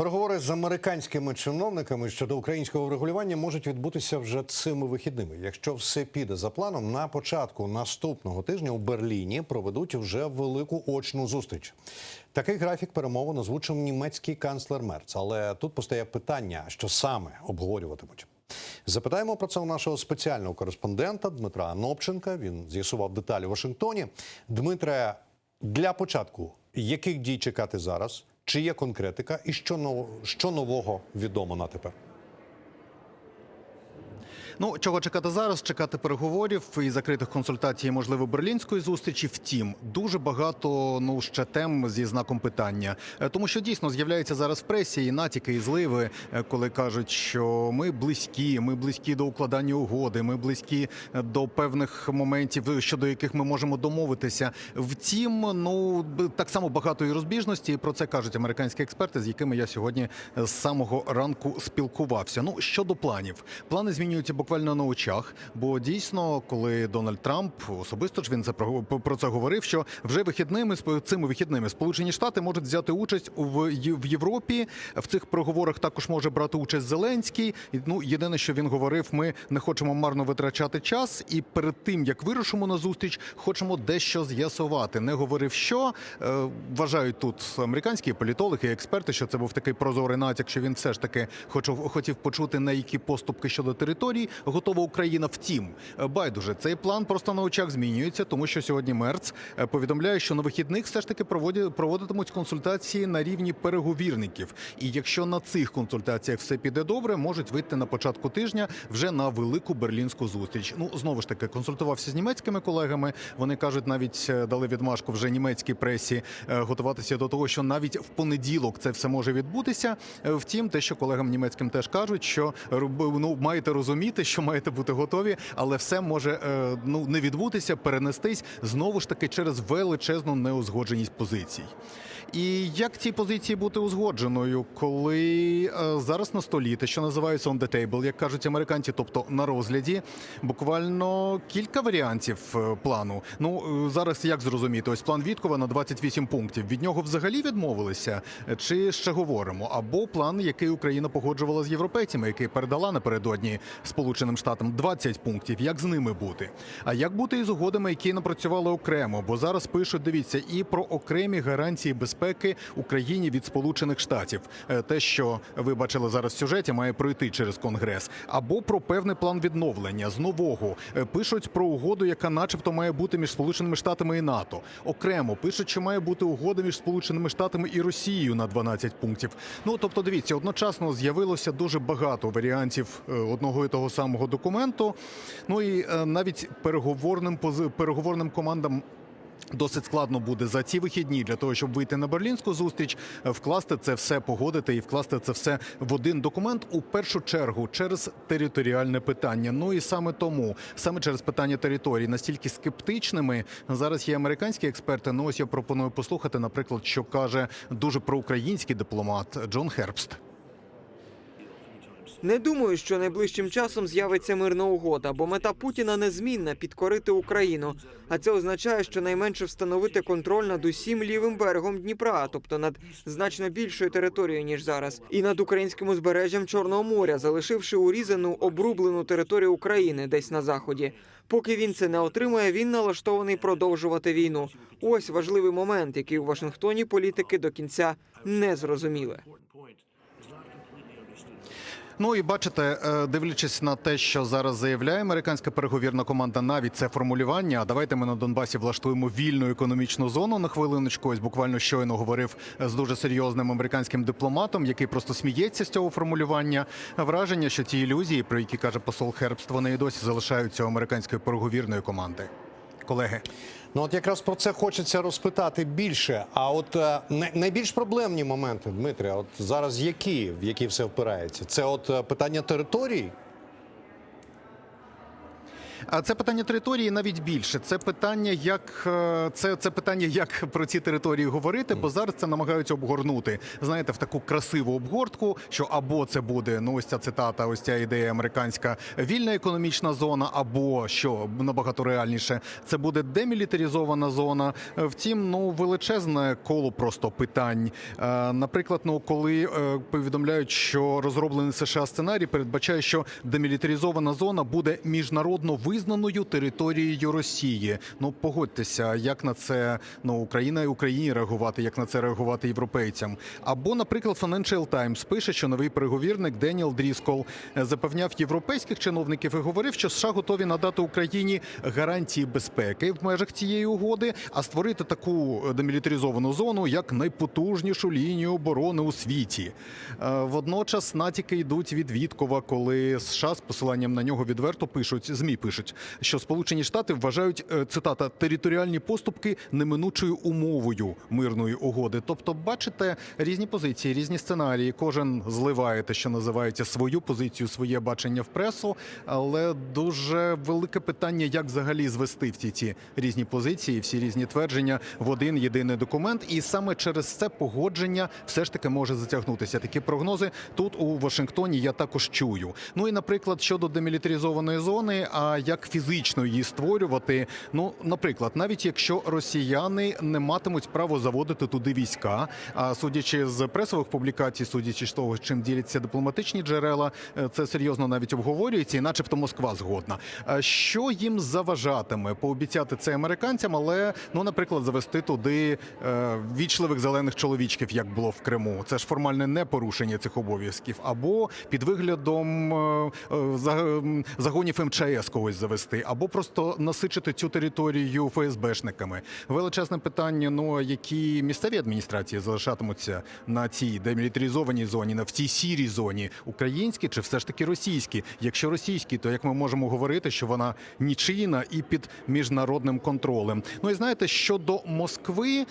Переговори з американськими чиновниками щодо українського врегулювання можуть відбутися вже цими вихідними. Якщо все піде за планом, на початку наступного тижня у Берліні проведуть вже велику очну зустріч. Такий графік перемовин озвучив німецький канцлер Мерц. Але тут постає питання, що саме обговорюватимуть. Запитаємо про це у нашого спеціального кореспондента Дмитра Анопченка. Він з'ясував деталі в Вашингтоні. Дмитре, для початку, яких дій чекати зараз? Чи є конкретика, і що нов- що нового відомо на тепер? Ну чого чекати зараз? Чекати переговорів і закритих консультацій, можливо, берлінської зустрічі. Втім, дуже багато ну ще тем зі знаком питання, Е, тому що дійсно з'являються зараз в пресі і натяки, і зливи, е, коли кажуть, що ми близькі, ми близькі до укладання угоди, ми близькі е, до певних моментів, щодо яких ми можемо домовитися. Втім, ну так само багато і розбіжності. і Про це кажуть американські експерти, з якими я сьогодні з самого ранку спілкувався. Ну щодо планів, плани змінюються буквально на очах. Бо дійсно, коли Дональд Трамп особисто ж він це про, це говорив, що вже вихідними цими вихідними Сполучені Штати можуть взяти участь в, в Європі. В цих переговорах також може брати участь Зеленський. Ну єдине, що він говорив, ми не хочемо марно витрачати час, і перед тим як вирушимо на зустріч, хочемо дещо з'ясувати. Не говорив, що е, вважають тут американські політологи, експерти, що це був такий прозорий натяк, що він все ж таки хочов, хотів почути на які поступки щодо території готова Україна. Втім, е, байдуже цей план просто на очах змінюється, тому що сьогодні Мерц е, повідомляє, що на вихідних все ж таки проводитимуть консультації на рівні переговірників. І якщо на цих консультаціях все піде добре, можуть вийти на початку тижня вже на велику берлінську зустріч. Ну знову ж таки консультувався з німецькими колегами. Вони кажуть, навіть е, дали відмашку вже німецькій пресі готуватися до того, що навіть в понеділок це все може відбутися. Втім, те, що колегам німецьким теж кажуть, що ну маєте розуміти, що маєте бути готові, але все може е, ну не відбутися, перенестись знову ж таки через величезну неузгодженість позицій. І як цій позиції бути узгодженою, коли е, зараз на столі те, що називається on the table, як кажуть американці, тобто на розгляді, буквально кілька варіантів е, плану. Ну зараз як зрозуміти, ось план Віткова на 28 пунктів. Від нього взагалі відмовилися, чи ще говоримо? Або план, який Україна погоджувала з європейцями, який передала напередодні Сполученим Штатам 20 пунктів. Як з ними бути? А як бути із угодами, які напрацювали окремо? Бо зараз пишуть, дивіться, і про окремі гарантії безпеки Україні від Сполучених Штатів. Е, Те, що ви бачили зараз в сюжеті, має пройти через конгрес, або про певний план відновлення з нового Е, пишуть про угоду, яка, начебто, має бути між Сполученими Штатами і НАТО. Окремо пишуть, що має бути угода між Сполученими Штатами і Росією на 12 пунктів. Ну тобто, дивіться, одночасно з'явилося дуже багато варіантів е, одного і того самого документу. Ну і е, навіть переговорним переговорним командам. Досить складно буде за ці вихідні для того, щоб вийти на берлінську зустріч, е, вкласти це все, погодити і вкласти це все в один документ у першу чергу через територіальне питання. Ну і саме тому, саме через питання території, настільки скептичними зараз є американські експерти. Ну ось я пропоную послухати, наприклад, що каже дуже проукраїнський дипломат Джон Хербст. Не думаю, що найближчим часом з'явиться мирна угода, бо мета Путіна незмінна підкорити Україну. А це означає, що найменше встановити контроль над усім лівим берегом Дніпра, тобто над значно більшою територією ніж зараз, і над українським узбережжям Чорного моря, залишивши урізану обрублену територію України десь на заході. Поки він це не отримає, він налаштований продовжувати війну. Ось важливий момент, який у Вашингтоні політики до кінця не зрозуміли. Ну і бачите, е, дивлячись на те, що зараз заявляє американська переговірна команда, навіть це формулювання. А давайте ми на Донбасі влаштуємо вільну економічну зону на хвилиночку. Ось буквально щойно говорив з дуже серйозним американським дипломатом, який просто сміється з цього формулювання. Враження, що ті ілюзії, про які каже посол Хербст, вони і досі залишаються у американської переговірної команди. Колеги. Ну от якраз про це хочеться розпитати більше. А от е, найбільш проблемні моменти, Дмитрий, от зараз які, в які все впирається? Це от е, питання території? А це питання території навіть більше. Це питання, як е, це, це питання, як про ці території говорити, бо зараз це намагаються обгорнути. Знаєте, в таку красиву обгортку, що або це буде ну ось ця цитата, ось ця ідея американська вільна економічна зона, або що набагато реальніше, це буде демілітаризована зона. Е, Втім, ну величезне коло просто питань. Е, Наприклад, ну коли повідомляють, що розроблений США сценарій передбачає, що демілітаризована зона буде міжнародно визнаною територією Росії. Ну погодьтеся, як на це ну Україна і Україні реагувати, як на це реагувати європейцям. Або, наприклад, Financial Times пише, що новий переговірник Деніел Дріскол е, запевняв європейських чиновників і говорив, що США готові надати Україні гарантії безпеки в межах цієї угоди, а створити таку е, демілітаризовану зону як найпотужнішу лінію оборони у світі. Е, Водночас натяки йдуть від Віткова, коли США з посиланням на нього відверто пишуть змі пишуть, що Сполучені Штати вважають е, цитата територіальні поступки неминучою умовою мирної угоди. Тобто, бачите різні позиції, різні сценарії. Кожен зливає те, що називається свою позицію, своє бачення в пресу. Але дуже велике питання, як взагалі звести всі ці різні позиції, всі різні твердження в один єдиний документ. І саме через це погодження все ж таки може затягнутися. Такі прогнози тут у Вашингтоні я також чую. Ну і наприклад, щодо демілітаризованої зони, а як фізично її створювати. Ну, наприклад, навіть якщо росіяни не матимуть право заводити туди війська, а судячи з пресових публікацій, судячи з того, чим діляться дипломатичні джерела, е, це серйозно навіть обговорюється, і начебто Москва згодна. Що їм заважатиме пообіцяти це американцям, але ну, наприклад, завести туди е, вічливих зелених чоловічків, як було в Криму. Це ж формальне непорушення цих обов'язків, або під виглядом е, загонів МЧС когось завести, або просто насичити цю територію ФСБшниками. Величезне питання: ну які місцеві адміністрації залишатимуться на цій демілітаризованій зоні, на в цій сірій зоні, українські чи все ж таки російські? Якщо російські, то як ми можемо говорити, що вона нічийна і під міжнародним контролем? Ну і знаєте, щодо Москви,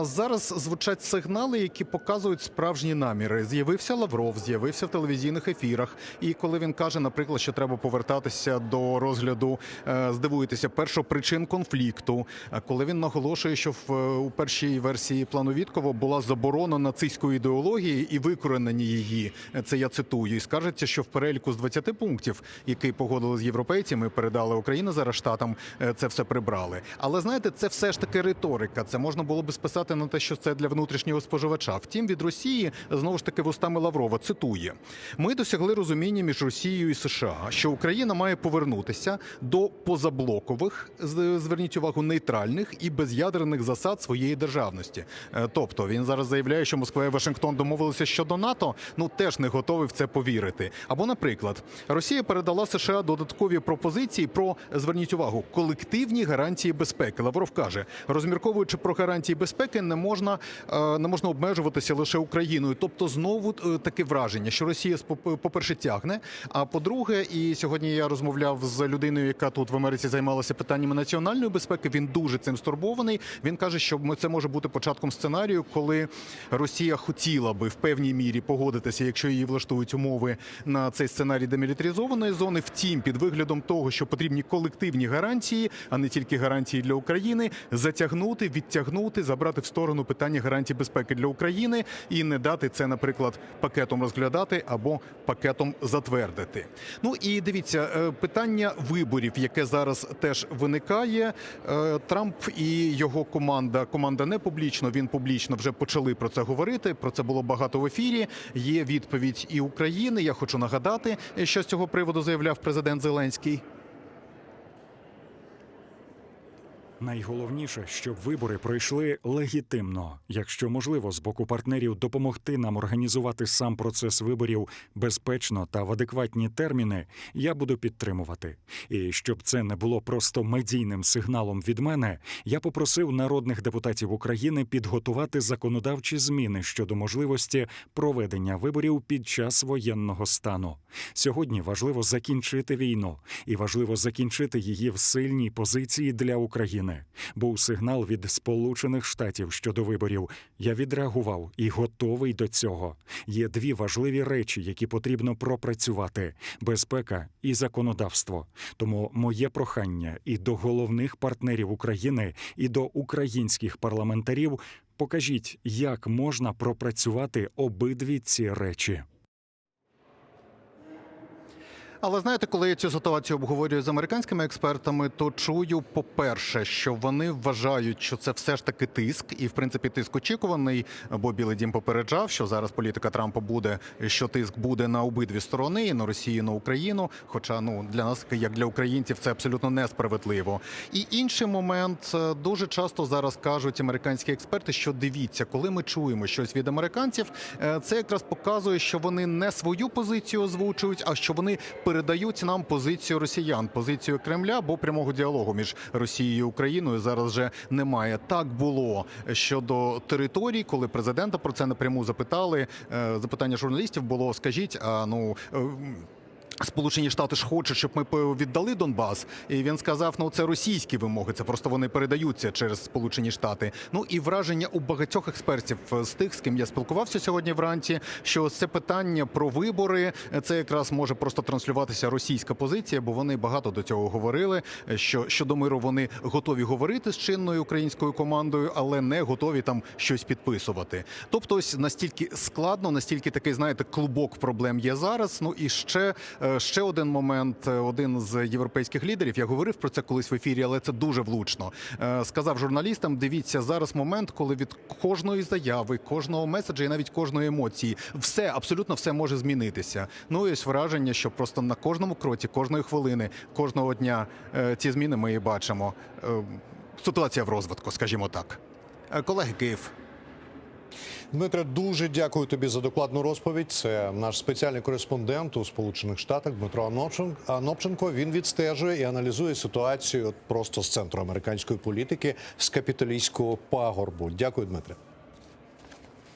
зараз звучать сигнали, які показують справжні наміри. З'явився Лавров, з'явився в телевізійних ефірах. І коли він каже, наприклад, що треба повертатися до розгляду, е, здивуєтеся, першопричин конфлікту. Коли він наголошує, що в е, у першій версії плану Віткова була заборона нацистської ідеології і викоренення її. Е, Це я цитую. І скажеться, що в переліку з 20 пунктів, який погодили з європейцями, передала Україна зараз штатам, е, це все прибрали. Але знаєте, це все ж таки риторика. Це можна було би списати на те, що це для внутрішнього споживача. Втім, від Росії знову ж таки вустами Лаврова цитує: ми досягли розуміння між Росією і США, що Україна має повернутися до позаблокових, зверніть увагу, нейтральних і без'ядерних засад своєї державності. Е, Тобто він зараз заявляє, що Москва і Вашингтон домовилися щодо НАТО. Ну теж не готовий в це повірити. Або, наприклад, Росія передала США додаткові пропозиції про зверніть увагу колективні гарантії безпеки. Лавров каже, розмірковуючи про гарантії безпеки, не можна е, не можна обмежуватися лише Україною. Тобто, знову е, таке враження, що Росія спо- по-перше тягне. А по-друге, і сьогодні я розмовляв з людиною, яка тут в Америці займалася питаннями національної безпеки. Він дуже цим стурбований. Він каже, що це може бути початком сценарію, коли Росія хотіла би в певній мірі погодитися, якщо її влаштують умови на цей сценарій демілітаризованої зони. Втім, під виглядом того, що потрібні колективні гарантії, а не тільки гарантії для України, затягнути, відтягнути, забрати в сторону питання гарантій безпеки для України і не дати це, наприклад, пакетом розглядати або пакетом затвердити. Ну і дивіться, е, питання виборів, яке зараз теж виникає. Е, Трамп і його команда, команда не публічно, він публічно вже почали про це говорити. Про це було багато в ефірі. Є відповідь і України. Я хочу нагадати, що з цього приводу заявляв президент Зеленський. Найголовніше, щоб вибори пройшли легітимно, якщо можливо, з боку партнерів допомогти нам організувати сам процес виборів безпечно та в адекватні терміни, я буду підтримувати. І щоб це не було просто медійним сигналом від мене, я попросив народних депутатів України підготувати законодавчі зміни щодо можливості проведення виборів під час воєнного стану. Сьогодні важливо закінчити війну, і важливо закінчити її в сильній позиції для України. України. Був сигнал від Сполучених Штатів щодо виборів. Я відреагував і готовий до цього. Є дві важливі речі, які потрібно пропрацювати: безпека і законодавство. Тому моє прохання і до головних партнерів України, і до українських парламентарів покажіть, як можна пропрацювати обидві ці речі. Але знаєте, коли я цю ситуацію обговорюю з американськими експертами, то чую, по-перше, що вони вважають, що це все ж таки тиск, і в принципі тиск очікуваний. Бо Білий Дім попереджав, що зараз політика Трампа буде, що тиск буде на обидві сторони, і на Росію, і на Україну. Хоча ну для нас, як для українців, це абсолютно несправедливо. І інший момент е, дуже часто зараз кажуть американські експерти, що дивіться, коли ми чуємо щось від американців, е, це якраз показує, що вони не свою позицію озвучують, а що вони передають нам позицію росіян, позицію Кремля, бо прямого діалогу між Росією і Україною зараз вже немає. Так було щодо територій, коли президента про це напряму запитали. Е, Запитання журналістів було: скажіть, а ну. Сполучені Штати ж хочуть, щоб ми віддали Донбас, і він сказав: ну це російські вимоги, це просто вони передаються через Сполучені Штати. Ну і враження у багатьох експертів е, з тих, з ким я спілкувався сьогодні вранці, що це питання про вибори, е, це якраз може просто транслюватися російська позиція, бо вони багато до цього говорили. е, Що щодо миру вони готові говорити з чинною українською командою, але не готові там щось підписувати. Тобто, ось настільки складно, настільки такий, знаєте, клубок проблем є зараз. Ну і ще, ще один момент. Е, Один з європейських лідерів, я говорив про це колись в ефірі, але це дуже влучно. Е, Сказав журналістам: дивіться, зараз момент, коли від кожної заяви, кожного меседжа і навіть кожної емоції, все абсолютно все може змінитися. Ну і ось враження, що просто на кожному кроці, кожної хвилини, кожного дня е, ці зміни ми і бачимо. Е, Ситуація в розвитку, скажімо так. Е, Колеги Київ. Дмитре, дуже дякую тобі за докладну розповідь. Це наш спеціальний кореспондент у Сполучених Штатах Дмитро Анопчен- Анопченко. Він відстежує і аналізує ситуацію просто з центру американської політики з капіталійського пагорбу. Дякую, Дмитре.